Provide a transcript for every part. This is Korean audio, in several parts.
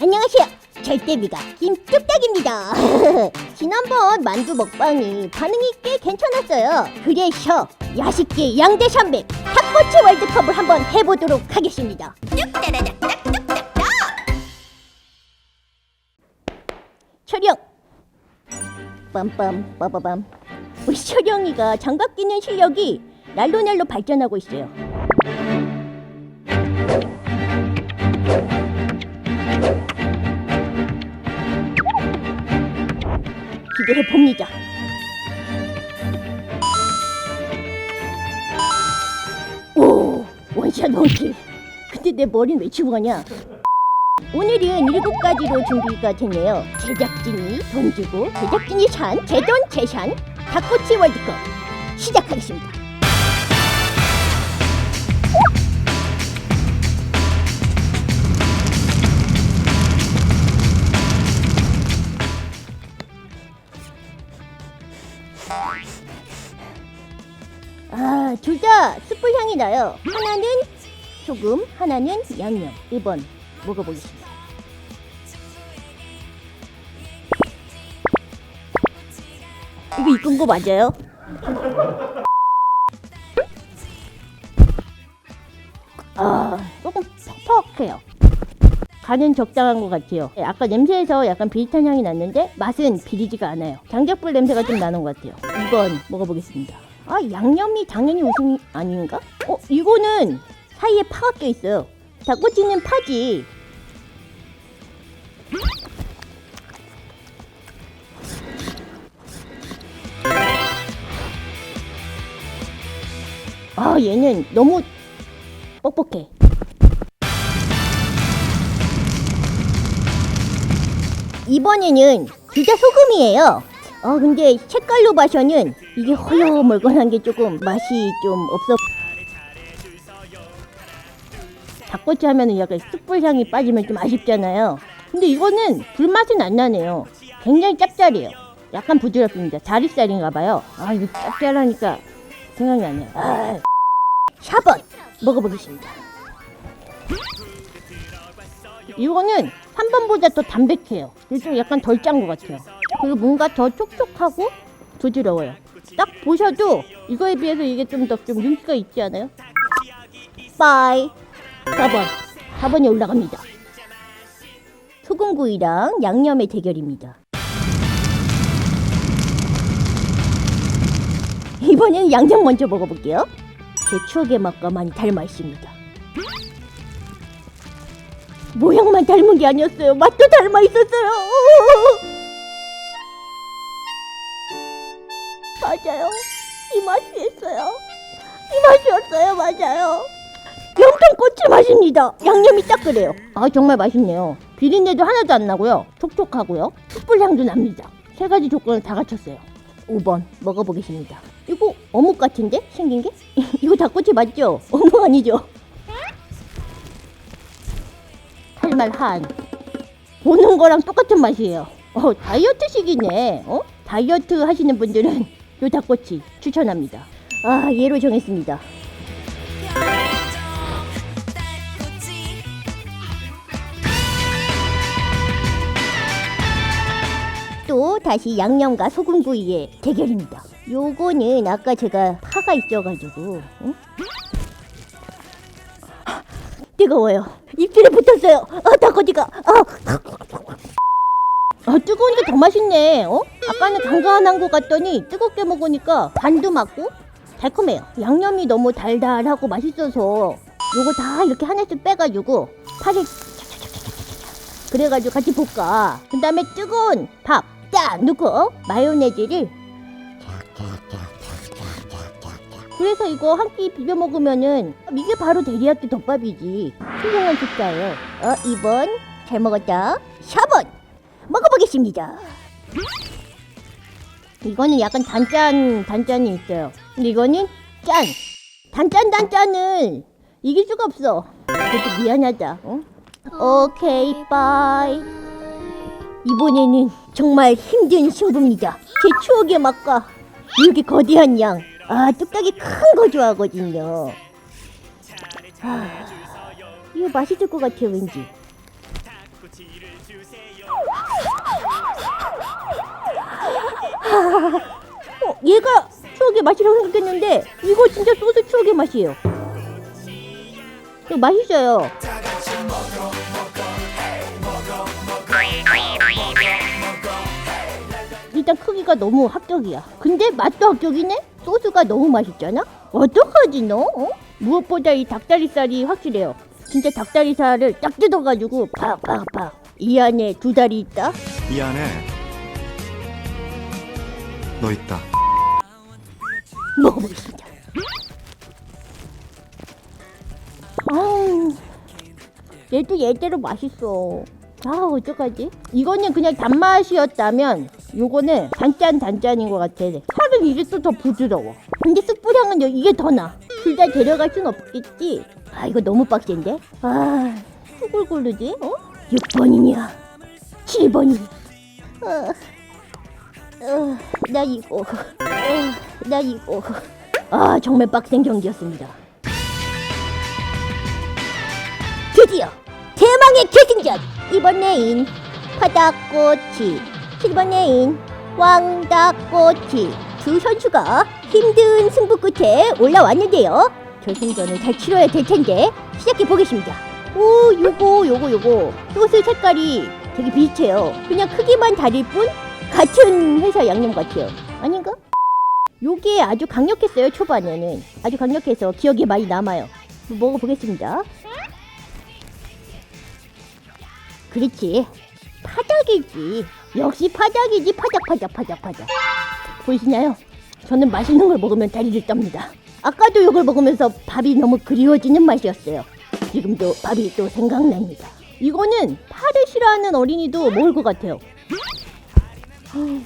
안녕하세요. 절대비가 김뚝딱입니다. 지난번 만두 먹방이 반응이 꽤 괜찮았어요. 그래서 야식계 양대 산맥 탑코치 월드컵을 한번 해보도록 하겠습니다. 철영 빰빰 빠바밤 우리 철영이가 장갑 끼는 실력이 날로 날로 발전하고 있어요. 기대해 봅니다. 오 원샷 원킬. 근데 내 머리는 왜 치고 가냐? 오늘은 일곱 가지로 준비가 됐네요. 제작진이 돈 주고 제작진이 산 제돈 제산 닭꼬치 월드컵 시작하겠습니다. 아, 둘 다 숯불 향이 나요. 하나는 소금, 하나는 양념. 1번 먹어보겠습니다. 이거 익은 거 맞아요? 아, 조금 퍽퍽해요. 간은 적당한 것 같아요. 네, 아까 냄새에서 약간 비릿한 향이 났는데 맛은 비리지가 않아요. 장작불 냄새가 좀 나는 것 같아요. 2번 먹어보겠습니다. 아, 양념이 당연히 우승 아닌가? 어, 이거는 사이에 파가 껴 있어요. 닭꼬치는 파지. 아, 얘는 너무 뻑뻑해. 이번에는 둘다 소금이에요. 어 근데 색깔로 봐서는 이게 허여멀건한 게 조금 맛이 좀 없어. 닭꼬치 하면은 약간 숯불 향이 빠지면 좀 아쉽잖아요. 근데 이거는 불맛은 안 나네요. 굉장히 짭짤해요. 약간 부드럽습니다. 자릿살인가 봐요. 아 이거 짭짤하니까 생각이 안 나요. 아, 4번 먹어보겠습니다. 이거는 3번보다 더 담백해요. 좀 약간 덜 짠 것 같아요. 그리고 뭔가 더 촉촉하고 부드러워요. 딱 보셔도 이거에 비해서 이게 좀더좀 윤기가 있지 않아요? 빠이. 4번. 4번이 올라갑니다. 소금구이랑 양념의 대결입니다. 이번에는 양념 먼저 먹어볼게요. 제 추억의 맛과 많이 닮아 있습니다. 모양만 닮은 게 아니었어요. 맛도 닮아 있었어요. 맞아요. 이 맛이었어요. 이 맛이었어요. 맞아요. 영통꼬치 맛입니다. 양념이 딱 그래요. 아 정말 맛있네요. 비린내도 하나도 안 나고요. 촉촉하고요. 숯불 향도 납니다. 세 가지 조건을 다 갖췄어요. 5번 먹어보겠습니다. 이거 어묵 같은데 생긴 게? 이거 닭꼬치 맞죠? 어묵 아니죠? 할말한 보는 거랑 똑같은 맛이에요. 어 다이어트식이네. 어 다이어트 하시는 분들은 요 닭꼬치 추천합니다. 아 얘로 정했습니다. 또 다시 양념과 소금구이의 대결입니다. 요거는 아까 제가 파가 있어가지고 응? 뜨거워요. 입술에 붙었어요. 아 닭꼬치가. 아. 아 뜨거우니까 더 맛있네. 어? 아까는 간간한 것 같더니 뜨겁게 먹으니까 간도 맞고 달콤해요. 양념이 너무 달달하고 맛있어서 요거 다 이렇게 하나씩 빼가지고 착착착착착착 그래가지고 같이 볶아. 그 다음에 뜨거운 밥 딱 넣고 마요네즈를 그래서 이거 한 끼 비벼 먹으면은 이게 바로 데리야끼 덮밥이지. 훌륭한 식사예요. 어, 2번 잘 먹었다. 4번 먹어보겠습니다. 이거는 약간 단짠 단짠이 있어요. 근데 이거는 짠. 단짠 단짠을 이길 수가 없어. 그래도 미안하다. 응? 오케이 빠이. 이번에는 정말 힘든 승부입니다. 제 추억의 맛과 이렇게 거대한 양. 아, 뚝딱이 큰 거 좋아하거든요. 아, 이거 맛있을 것 같아요, 왠지. 어, 얘가 추억의 맛이라고 생각했는데 이거 진짜 소스 추억의 맛이에요. 이거 맛있어요. 일단 크기가 너무 합격이야. 근데 맛도 합격이네? 소스가 너무 맛있잖아? 어떡하지 너? 어? 무엇보다 이 닭다리살이 확실해요. 진짜 닭다리살을 딱 뜯어가지고 팍팍팍 이 안에 두 다리 있다? 이 안에 너 있다. 먹어보겠습니다. 아우, 얘도 얘대로 맛있어. 아, 어떡하지? 이거는 그냥 단맛이었다면, 요거는 단짠 단짠인 것 같아. 살은 이게 또더 부드러워. 근데 숯불향은 여- 이게 더 나. 둘 다 데려갈 순 없겠지? 아, 이거 너무 빡센데? 아, 누굴 고르지? 어? 6번이냐? 7번이냐? 어, 어, 나 이거. 어, 나 이거. 아, 정말 빡센 경기였습니다. 드디어 대망의 결승전! 이번 레인 바닥꼬치 7번 레인 왕닭꼬치 두 선수가 힘든 승부 끝에 올라왔는데요. 결승전을 잘 치러야 될 텐데 시작해 보겠습니다. 오 요거 요거 요거. 소스 색깔이 되게 비슷해요. 그냥 크기만 다를 뿐 같은 회사 양념 같아요. 아닌가? 요게 아주 강력했어요 초반에는. 아주 강력해서 기억에 많이 남아요. 먹어보겠습니다 그렇지. 파닭이지. 역시 파닭이지. 파닭, 파닭, 파닭, 파닭. 보이시나요? 저는 맛있는 걸 먹으면 다리를 떱니다. 아까도 이걸 먹으면서 밥이 너무 그리워지는 맛이었어요. 지금도 밥이 또 생각납니다. 이거는 파를 싫어하는 어린이도 먹을 것 같아요. 음,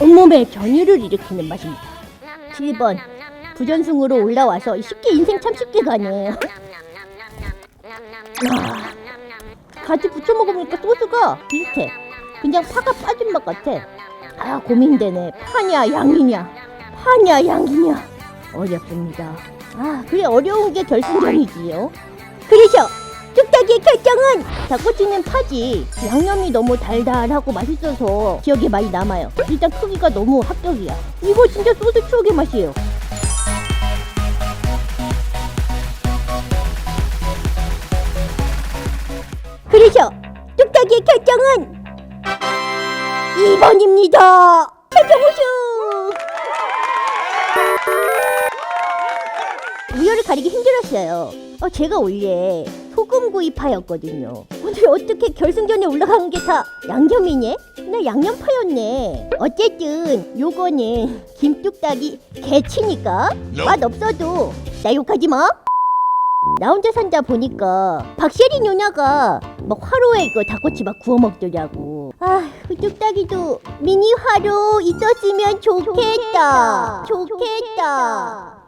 온몸에 전율을 일으키는 맛입니다. 7번 부전승으로 올라와서 쉽게 인생 참 쉽게 가네. 아, 같이 부쳐 먹으니까 소스가 비슷해. 그냥 파가 빠진 맛 같아. 아 고민되네. 파냐 양이냐? 파냐 양이냐? 어렵습니다. 아 그래 어려운 게 결승전이지요. 그래서 뚝딱이의 결정은 닭꼬치는 파지. 양념이 너무 달달하고 맛있어서 기억에 많이 남아요. 일단 크기가 너무 합격이야. 이거 진짜 소스 추억의 맛이에요. 결정은 2번입니다. 최종 우승! 우열을 가리기 힘들었어요. 어, 제가 원래 소금구이파였거든요. 근데 어떻게 결승전에 올라간 게 다 양념이네? 나 양념파였네. 어쨌든 요거는 김뚝딱이 개치니까 맛 없어도 나 욕하지 마. 나 혼자 산다 보니까 박세리 누나가 막 화로에 이거 닭꼬치 막 구워 먹더라고. 아, 그 뚝딱이도 미니 화로 있었으면 좋겠다. 좋겠다.